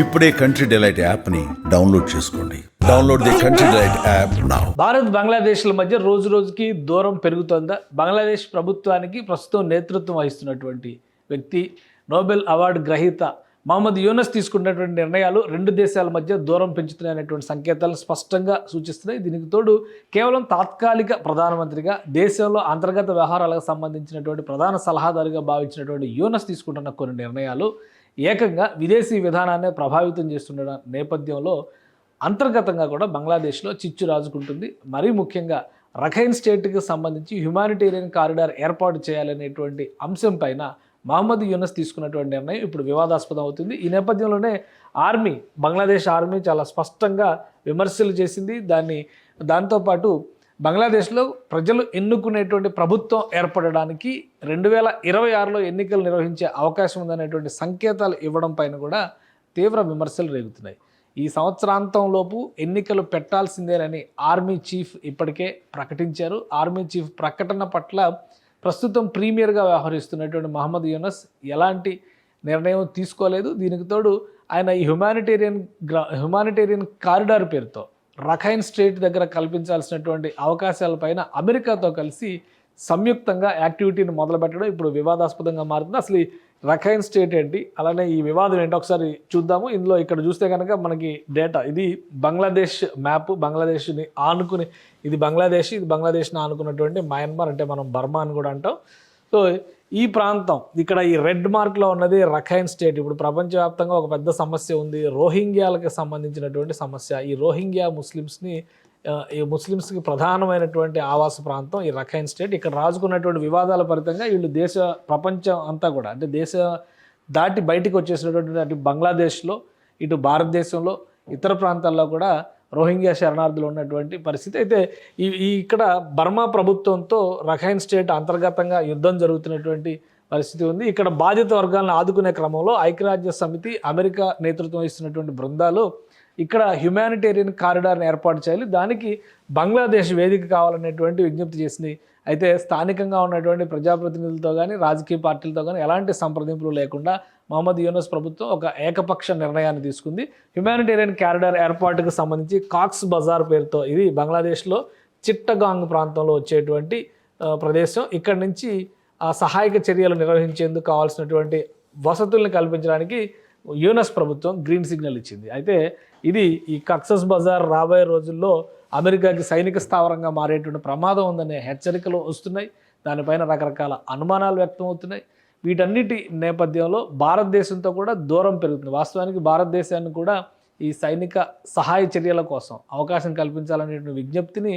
ఇప్పుడే country delight యాప్ని download చేసుకోండి. Download the country delight app now Bharat బంగ్లాదేశ్ల మధ్య రోజు రోజుకి దూరం పెరుగుతోందా? బంగ్లాదేశ్ ప్రభుత్వానికి ప్రస్తుతం నేతృత్వం వహిస్తున్నటువంటి వ్యక్తి నోబెల్ అవార్డు గ్రహీత మహమ్మద్ యూనస్ తీసుకున్నటువంటి నిర్ణయాలు రెండు దేశాల మధ్య దూరం పెంచుతున్నాయనేటువంటి సంకేతాలు స్పష్టంగా సూచిస్తున్నాయి. దీనికి తోడు కేవలం తాత్కాలిక ప్రధానమంత్రిగా దేశంలో అంతర్గత వ్యవహారాలకు సంబంధించినటువంటి ప్రధాన సలహాదారుగా భావించినటువంటి యూనస్ తీసుకుంటున్న కొన్ని నిర్ణయాలు ఏకంగా విదేశీ విధానాన్ని ప్రభావితం చేస్తుండడం నేపథ్యంలో అంతర్గతంగా కూడా బంగ్లాదేశ్లో చిచ్చు రాజుకుంటుంది. మరీ ముఖ్యంగా రఖైన్ స్టేట్కి సంబంధించి హ్యుమానిటేరియన్ కారిడార్ ఏర్పాటు చేయాలనేటువంటి అంశం పైన మహమ్మద్ యూనస్ తీసుకున్నటువంటి నిర్ణయం ఇప్పుడు వివాదాస్పదం అవుతుంది. ఈ నేపథ్యంలోనే ఆర్మీ బంగ్లాదేశ్ ఆర్మీ చాలా స్పష్టంగా విమర్శలు చేసింది. దాన్ని దాంతోపాటు బంగ్లాదేశ్లో ప్రజలు ఎన్నుకునేటువంటి ప్రభుత్వం ఏర్పడడానికి రెండు వేల ఇరవై ఆరులో ఎన్నికలు నిర్వహించే అవకాశం ఉందనేటువంటి సంకేతాలు ఇవ్వడం పైన కూడా తీవ్ర విమర్శలు రేగుతున్నాయి. ఈ సంవత్సరాంతంలోపు ఎన్నికలు పెట్టాల్సిందేనని ఆర్మీ చీఫ్ ఇప్పటికే ప్రకటించారు. ఆర్మీ చీఫ్ ప్రకటన పట్ల ప్రస్తుతం ప్రీమియర్గా వ్యవహరిస్తున్నటువంటి మహమ్మద్ యూనస్ ఎలాంటి నిర్ణయం తీసుకోలేదు. దీనికి తోడు ఆయన ఈ హ్యుమానిటేరియన్ గ్రా హ్యుమానిటేరియన్ కారిడార్ పేరుతో రఖైన్ స్టేట్ దగ్గర కల్పించాల్సినటువంటి అవకాశాలపైన అమెరికాతో కలిసి సంయుక్తంగా యాక్టివిటీని మొదలుపెట్టడం ఇప్పుడు వివాదాస్పదంగా మారుతుంది. అసలు ఈ రఖైన్ స్టేట్ ఏంటి? అలానే ఈ వివాదం ఏంటో? ఒకసారి చూద్దాము. ఇందులో ఇక్కడ చూస్తే కనుక మనకి డేటా. ఇది బంగ్లాదేశ్ మ్యాప్. బంగ్లాదేశ్ని ఆనుకుని ఇది బంగ్లాదేశ్. ఇది బంగ్లాదేశ్ని ఆనుకున్నటువంటి మయన్మార్ అంటే మనం బర్మా అని కూడా అంటాం. సో ఈ ప్రాంతం ఇక్కడ ఈ రెడ్ మార్క్లో ఉన్నది రఖైన్ స్టేట్. ఇప్పుడు ప్రపంచవ్యాప్తంగా ఒక పెద్ద సమస్య ఉంది. రోహింగ్యాలకు సంబంధించినటువంటి సమస్య. ఈ రోహింగ్యా ముస్లిమ్స్ని ఈ ముస్లిమ్స్కి ప్రధానమైనటువంటి ఆవాస ప్రాంతం ఈ రఖైన్ స్టేట్. ఇక్కడ రాజుకున్నటువంటి వివాదాల ఫలితంగా వీళ్ళు దేశ ప్రపంచం అంతా కూడా అంటే దేశ దాటి బయటికి వచ్చేసినటువంటి అటు బంగ్లాదేశ్లో ఇటు భారతదేశంలో ఇతర ప్రాంతాల్లో కూడా రోహింగ్యా శరణార్థులు ఉన్నటువంటి పరిస్థితి. అయితే ఈ ఈ ఇక్కడ బర్మా ప్రభుత్వంతో రఖైన్ స్టేట్ అంతర్గతంగా యుద్ధం జరుగుతున్నటువంటి పరిస్థితి ఉంది. ఇక్కడ బాధిత వర్గాలను ఆదుకునే క్రమంలో ఐక్యరాజ్య సమితి అమెరికా నేతృత్వం ఇస్తున్నటువంటి బృందాలు ఇక్కడ హ్యుమానిటేరియన్ కారిడార్ని ఏర్పాటు చేయాలి. దానికి బంగ్లాదేశ్ వేదిక కావాలనేటువంటి విజ్ఞప్తి చేసింది. అయితే స్థానికంగా ఉన్నటువంటి ప్రజాప్రతినిధులతో కానీ రాజకీయ పార్టీలతో కానీ ఎలాంటి సంప్రదింపులు లేకుండా మహమ్మద్ యూనస్ ప్రభుత్వం ఒక ఏకపక్ష నిర్ణయాన్ని తీసుకుంది. హ్యుమానిటేరియన్ కారిడార్ ఏర్పాటుకు సంబంధించి కాక్స్ బజార్ పేరుతో ఇది బంగ్లాదేశ్లో చిట్టగాంగ్ ప్రాంతంలో వచ్చేటువంటి ప్రదేశం. ఇక్కడ నుంచి ఆ సహాయక చర్యలు నిర్వహించేందుకు కావాల్సినటువంటి వసతుల్ని కల్పించడానికి యూనస్ ప్రభుత్వం గ్రీన్ సిగ్నల్ ఇచ్చింది. అయితే ఇది ఈ కక్సస్ బజార్ రాబోయే రోజుల్లో అమెరికాకి సైనిక స్థావరంగా మారేటువంటి ప్రమాదం ఉందనే హెచ్చరికలు వస్తున్నాయి. దానిపైన రకరకాల అనుమానాలు వ్యక్తం అవుతున్నాయి వీటన్నిటి నేపథ్యంలో భారతదేశంతో కూడా దూరం పెరుగుతుంది. వాస్తవానికి భారతదేశాన్ని కూడా ఈ సైనిక సహాయ చర్యల కోసం అవకాశం కల్పించాలనేటువంటి విజ్ఞప్తిని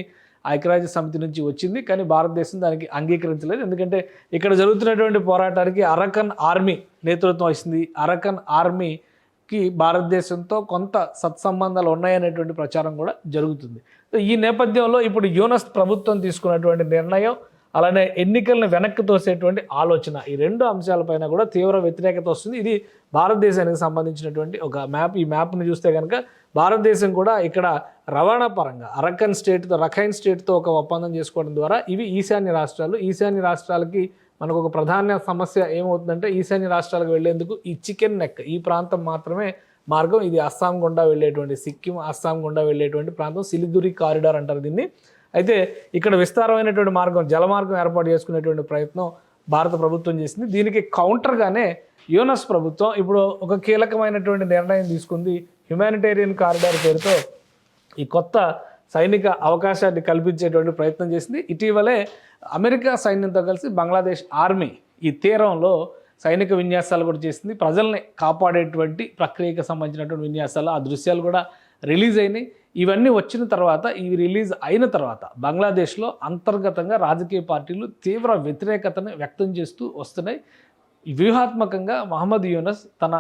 ఐక్యరాజ్య సమితి నుంచి వచ్చింది కానీ భారతదేశం దానికి అంగీకరించలేదు. ఎందుకంటే ఇక్కడ జరుగుతున్నటువంటి పోరాటానికి అరకన్ ఆర్మీ నేతృత్వం వహిస్తుంది. అరకన్ ఆర్మీకి భారతదేశంతో కొంత సత్సంబంధాలు ఉన్నాయనేటువంటి ప్రచారం కూడా జరుగుతుంది. సో ఈ నేపథ్యంలో ఇప్పుడు యూనస్ ప్రభుత్వం తీసుకున్నటువంటి నిర్ణయం అలానే ఎన్నికలను వెనక్కి తోసేటువంటి ఆలోచన. ఈ రెండు అంశాలపైన కూడా తీవ్ర వ్యతిరేకత వస్తుంది. ఇది భారతదేశానికి సంబంధించినటువంటి ఒక మ్యాప్. ఈ మ్యాప్ని చూస్తే కనుక భారతదేశం కూడా ఇక్కడ రవాణా పరంగా అరకన్ స్టేట్తో రఖైన్ స్టేట్తో ఒక ఒప్పందం చేసుకోవడం ద్వారా ఇవి ఈశాన్య రాష్ట్రాలు. ఈశాన్య రాష్ట్రాలకి మనకు ఒక ప్రధాన సమస్య ఏమవుతుందంటే ఈశాన్య రాష్ట్రాలకు వెళ్ళేందుకు ఈ చికెన్ నెక్ ఈ ప్రాంతం మాత్రమే మార్గం. ఇది అస్సాం గుండా వెళ్ళేటువంటి సిక్కిం అస్సాం గుండా వెళ్ళేటువంటి ప్రాంతం. సిలిగురి కారిడార్ అంటారు దీన్ని. అయితే ఇక్కడ విస్తారమైనటువంటి మార్గం జలమార్గం ఏర్పాటు చేసుకునేటువంటి ప్రయత్నం భారత ప్రభుత్వం చేసింది. దీనికి కౌంటర్గానే యూనస్ ప్రభుత్వం ఇప్పుడు ఒక కీలకమైనటువంటి నిర్ణయం తీసుకుంది. హ్యుమానిటేరియన్ కారిడార్ పేరుతో ఈ కొత్త సైనిక అవకాశాన్ని కల్పించేటువంటి ప్రయత్నం చేసింది. ఇటీవలే అమెరికా సైన్యంతో కలిసి బంగ్లాదేశ్ ఆర్మీ ఈ తీరంలో సైనిక విన్యాసాలు కూడా చేసింది. ప్రజల్ని కాపాడేటువంటి ప్రక్రియకు సంబంధించినటువంటి విన్యాసాలు ఆ దృశ్యాలు కూడా రిలీజ్ అయినాయి. ఇవన్నీ వచ్చిన తర్వాత ఇవి రిలీజ్ అయిన తర్వాత బంగ్లాదేశ్లో అంతర్గతంగా రాజకీయ పార్టీలు తీవ్ర వ్యతిరేకతను వ్యక్తం చేస్తూ వస్తున్నాయి. వ్యూహాత్మకంగా మహమ్మద్ యూనస్ తన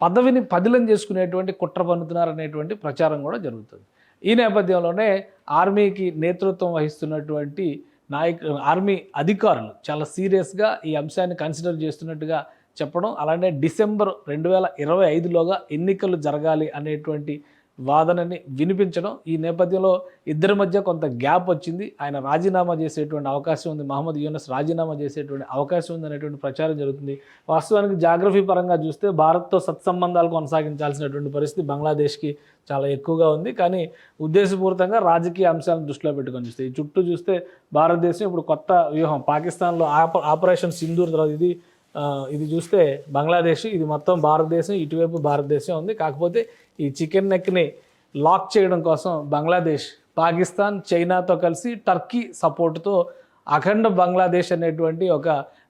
పదవిని పదిలం చేసుకునేటువంటి కుట్ర పన్నుతున్నారనేటువంటి ప్రచారం కూడా జరుగుతుంది. ఈ నేపథ్యంలోనే ఆర్మీకి నేతృత్వం వహిస్తున్నటువంటి నాయక ఆర్మీ అధికారులు చాలా సీరియస్గా ఈ అంశాన్ని కన్సిడర్ చేస్తున్నట్టుగా చెప్పడం అలానే డిసెంబర్ రెండు వేల ఇరవై ఐదులోగా ఎన్నికలు జరగాలి అనేటువంటి వాదనని వినిపించడం ఈ నేపథ్యంలో ఇద్దరి మధ్య కొంత గ్యాప్ వచ్చింది. ఆయన రాజీనామా చేసేటువంటి అవకాశం ఉంది. మహమ్మద్ యూనస్ రాజీనామా చేసేటువంటి అవకాశం ఉంది అనేటువంటి ప్రచారం జరుగుతుంది. వాస్తవానికి జాగ్రఫీ పరంగా చూస్తే భారత్తో సత్సంబంధాలు కొనసాగించాల్సినటువంటి పరిస్థితి బంగ్లాదేశ్కి చాలా ఎక్కువగా ఉంది. కానీ ఉద్దేశపూర్తంగా రాజకీయ అంశాలను దృష్టిలో పెట్టుకొని చూస్తే ఈ చుట్టూ చూస్తే భారతదేశం ఇప్పుడు కొత్త వ్యూహం. పాకిస్తాన్లో ఆప ఆపరేషన్ సింధూర్ తర్వాత ఇది ఇది చూస్తే బంగ్లాదేశ్ ఇది మొత్తం భారతదేశం ఇటువైపు భారతదేశం ఉంది. కాకపోతే ఈ చికెన్ నెక్ని లాక్ చేయడం కోసం బంగ్లాదేశ్ పాకిస్తాన్ చైనాతో కలిసి టర్కీ సపోర్ట్తో అఖండ బంగ్లాదేశ్ అనేటువంటి ఒక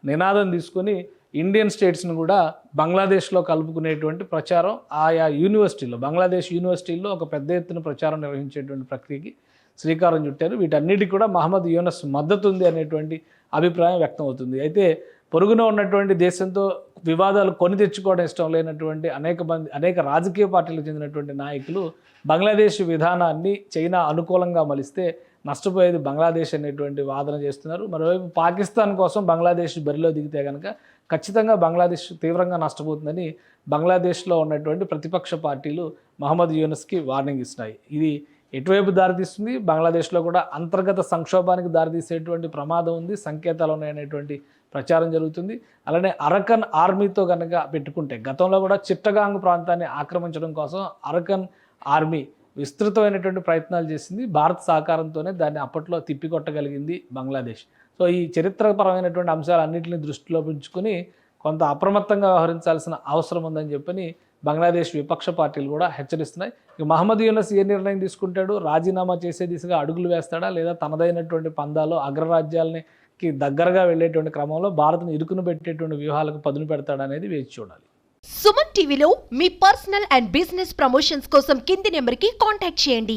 నినాదం తీసుకొని ఇండియన్ స్టేట్స్ని కూడా బంగ్లాదేశ్లో కలుపుకునేటువంటి ప్రచారం ఆయా యూనివర్సిటీలో బంగ్లాదేశ్ యూనివర్సిటీల్లో ఒక పెద్ద ఎత్తున ప్రచారం నిర్వహించేటువంటి ప్రక్రియకి శ్రీకారం చుట్టారు. వీటన్నిటికి కూడా మహమ్మద్ యూనస్ మద్దతు ఉంది అనేటువంటి అభిప్రాయం వ్యక్తం అవుతుంది. అయితే పొరుగున ఉన్నటువంటి దేశంతో వివాదాలు కొని తెచ్చుకోవడం ఇష్టం లేనటువంటి అనేక మంది అనేక రాజకీయ పార్టీలకు చెందినటువంటి నాయకులు బంగ్లాదేశ్ విధానాన్ని చైనా అనుకూలంగా మలిస్తే నష్టపోయేది బంగ్లాదేశ్ అనేటువంటి వాదన చేస్తున్నారు. మరోవైపు పాకిస్తాన్ కోసం బంగ్లాదేశ్ బరిలో దిగితే కనుక ఖచ్చితంగా బంగ్లాదేశ్ తీవ్రంగా నష్టపోతుందని బంగ్లాదేశ్లో ఉన్నటువంటి ప్రతిపక్ష పార్టీలు మహమ్మద్ యూనస్కి వార్నింగ్ ఇస్తున్నాయి. ఇది ఎటువైపు దారితీస్తుంది? బంగ్లాదేశ్లో కూడా అంతర్గత సంక్షోభానికి దారితీసేటువంటి ప్రమాదం ఉంది సంకేతాలు ఉన్నాయనేటువంటి ప్రచారం జరుగుతుంది. అలానే అరకన్ ఆర్మీతో కనుక పెట్టుకుంటే గతంలో కూడా చిట్టగాంగ్ ప్రాంతాన్ని ఆక్రమించడం కోసం అరకన్ ఆర్మీ విస్తృతమైనటువంటి ప్రయత్నాలు చేసింది. భారత్ సహకారంతోనే దాన్ని అప్పట్లో తిప్పికొట్టగలిగింది బంగ్లాదేశ్. సో ఈ చరిత్రపరమైనటువంటి అంశాలన్నింటినీ దృష్టిలో ఉంచుకొని కొంత అప్రమత్తంగా వ్యవహరించాల్సిన అవసరం ఉందని చెప్పని బంగ్లాదేశ్ విపక్ష పార్టీలు కూడా హెచ్చరిస్తున్నాయి. ఇక మహమ్మద్ యూనస్ ఏ నిర్ణయం తీసుకుంటాడు? రాజీనామా చేసే దిశగా అడుగులు వేస్తాడా? లేదా తనదైనటువంటి పందాలు అగ్రరాజ్యాలని కి దగ్గరగా వెళ్ళేటువంటి క్రమంలో భారత్ను ఇరుకును పెట్టేటువంటి వ్యూహాలకు పదును పెడతాడనేది వేచి చూడాలి. సుమన్ టీవీలో మీ పర్సనల్ అండ్ బిజినెస్ ప్రమోషన్స్ కోసం కింది నెంబర్కి కాంటాక్ట్ చేయండి.